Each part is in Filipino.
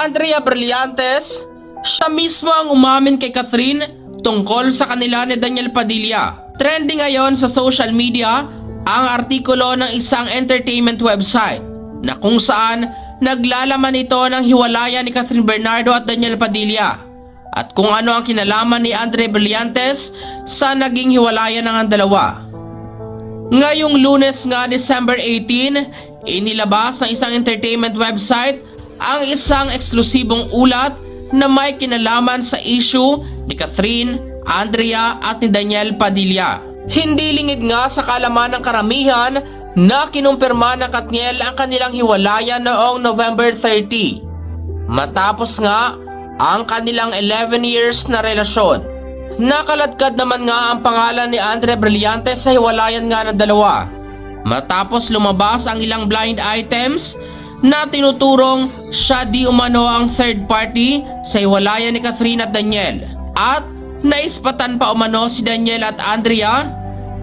Andrea Brillantes, siya mismo ang umamin kay Catherine tungkol sa kanila ni Daniel Padilla. Trending ngayon sa social media ang artikulo ng isang entertainment website na kung saan naglalaman ito ng hiwalayan ni Catherine Bernardo at Daniel Padilla at kung ano ang kinalaman ni Andre Brillantes sa naging hiwalayan ng ang dalawa. Ngayong lunes nga December 18, inilabas ng isang entertainment website ang isang eksklusibong ulat na may kinalaman sa issue ni Catherine, Andrea at ni Daniel Padilla. Hindi lingid nga sa kalaman ng karamihan na kinumpirma ng Katniel ang kanilang hiwalayan noong November 30. Matapos nga ang kanilang 11 years na relasyon. Nakaladkad naman nga ang pangalan ni Andre Brillante sa hiwalayan nga ng dalawa. Matapos lumabas ang ilang blind items na tinuturong siya di umano ang third party sa hiwalayan ni Catherine at Daniel. At naispatan pa umano si Daniel at Andrea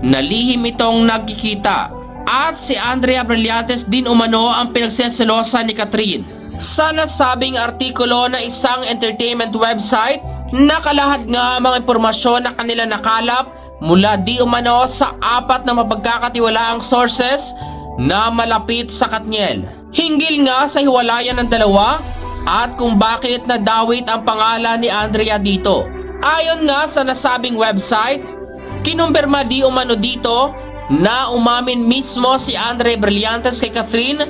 na lihim itong nagkikita. At si Andrea Brillantes din umano ang pinagseselosa ni Catherine. Sa nasabing artikulo ng isang entertainment website, nakalahad nga mga impormasyon na kanila nakalap mula di umano sa apat na mapagkakatiwalaang sources na malapit sa Katniel. Hinggil nga sa hiwalayan ng dalawa at kung bakit nadawit ang pangalan ni Andrea dito. Ayon nga sa nasabing website, kinumpirma di umano dito na umamin mismo si Andre Brillantes kay Catherine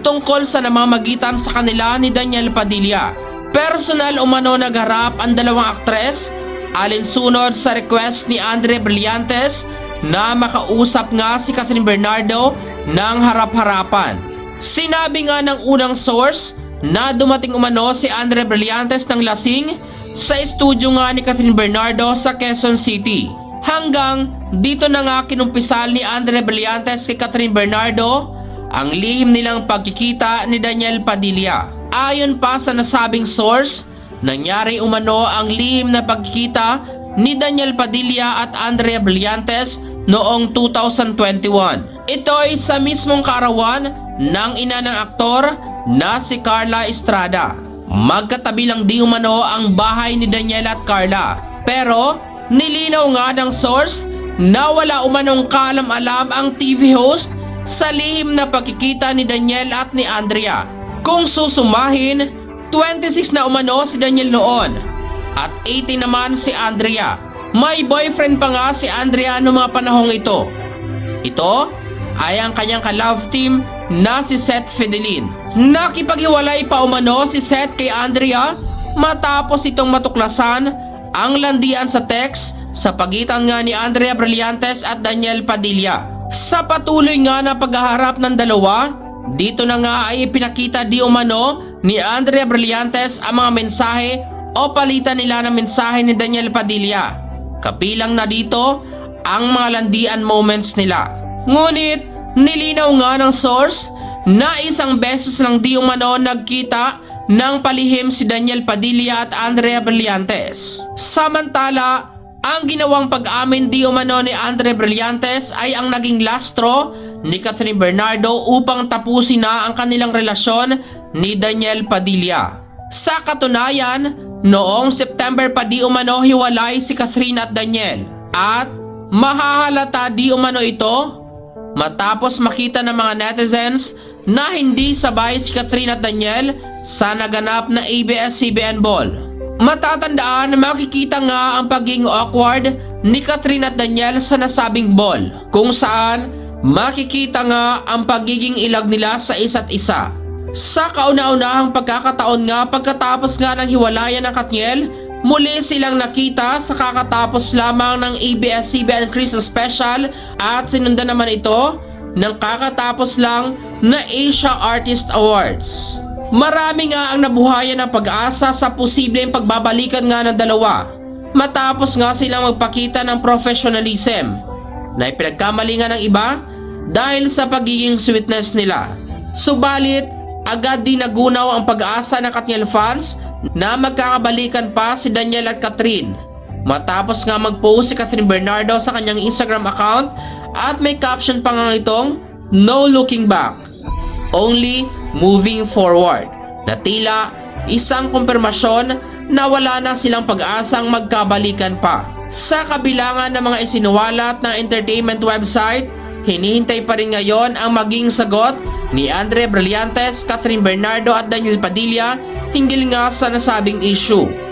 tungkol sa namamagitan sa kanila ni Daniel Padilla. Personal umano nagharap ang dalawang aktres alinsunod sa request ni Andre Brillantes na makausap nga si Catherine Bernardo ng harap-harapan. Sinabi nga ng unang source na dumating umano si Andre Brillantes ng lasing sa estudyo nga ni Catherine Bernardo sa Quezon City. Hanggang dito na nga kinumpisal ni Andre Brillantes kay Catherine Bernardo ang lihim nilang pagkikita ni Daniel Padilla. Ayon pa sa nasabing source, nangyari umano ang lihim na pagkikita ni Daniel Padilla at Andrea Brillantes noong 2021. Ito ay sa mismong kaarawan ng ina ng aktor na si Carla Estrada. Magkatabi lang di umano ang bahay ni Daniel at Carla. Pero nilinaw nga ng source na wala umanong kaalam-alam ang TV host sa lihim na pagkikita ni Daniel at ni Andrea. Kung susumahin, 26 na umano si Daniel noon at 18 naman si Andrea. May boyfriend pa nga si Andrea noong mga panahong ito. Ito ay ang kanyang ka-love team na si Seth Fidelin. Nakipaghiwalay pa umano si Seth kay Andrea matapos itong matuklasan ang landian sa text sa pagitan nga ni Andrea Brillantes at Daniel Padilla. Sa patuloy nga na paghaharap ng dalawa, dito na nga ay pinakita di umano ni Andrea Brillantes ang mga mensahe o palitan nila ng mensahe ni Daniel Padilla. Kapilang na dito ang mga landian moments nila. Ngunit nilinaw nga ng source na isang beses lang di umano nagkita ng palihim si Daniel Padilla at Andrea Brillantes. Samantala, ang ginawang pag-amin di umano ni Andre Brillantes ay ang naging lastro ni Catherine Bernardo upang tapusin na ang kanilang relasyon ni Daniel Padilla. Sa katunayan, noong September pa di umano hiwalay si Catherine at Daniel. At mahahalata di umano ito matapos makita ng mga netizens na hindi sabay si Catherine at Daniel sa naganap na ABS-CBN Ball. Matatandaan na makikita nga ang pagiging awkward ni Catherine at Daniel sa nasabing ball kung saan makikita nga ang pagiging ilag nila sa isa't isa. Sa kauna-unahang pagkakataon nga pagkatapos nga ng hiwalayan ng Katniel, muli silang nakita sa kakatapos lamang ng ABS-CBN Christmas Special at sinundan naman ito ng kakatapos lang na Asia Artist Awards. Marami nga ang nabuhayan ng pag-asa sa posibleng pagbabalikan nga ng dalawa matapos nga silang magpakita ng professionalism na ipinagkamali nga ng iba dahil sa pagiging sweetness nila. Subalit, agad din nagunaw ang pag-asa ng Katniel fans na magkakabalikan pa si Daniel at Catherine. Matapos nga mag-post si Catherine Bernardo sa kanyang Instagram account at may caption pa nga itong No looking back only moving forward na tila isang kumpirmasyon na wala na silang pag-asang magkabalikan pa. Sa kabilangan ng mga isinuwalat ng entertainment website, hinihintay pa rin ngayon ang maging sagot ni Andre Brillantes, Catherine Bernardo at Daniel Padilla hinggil nga sa nasabing issue.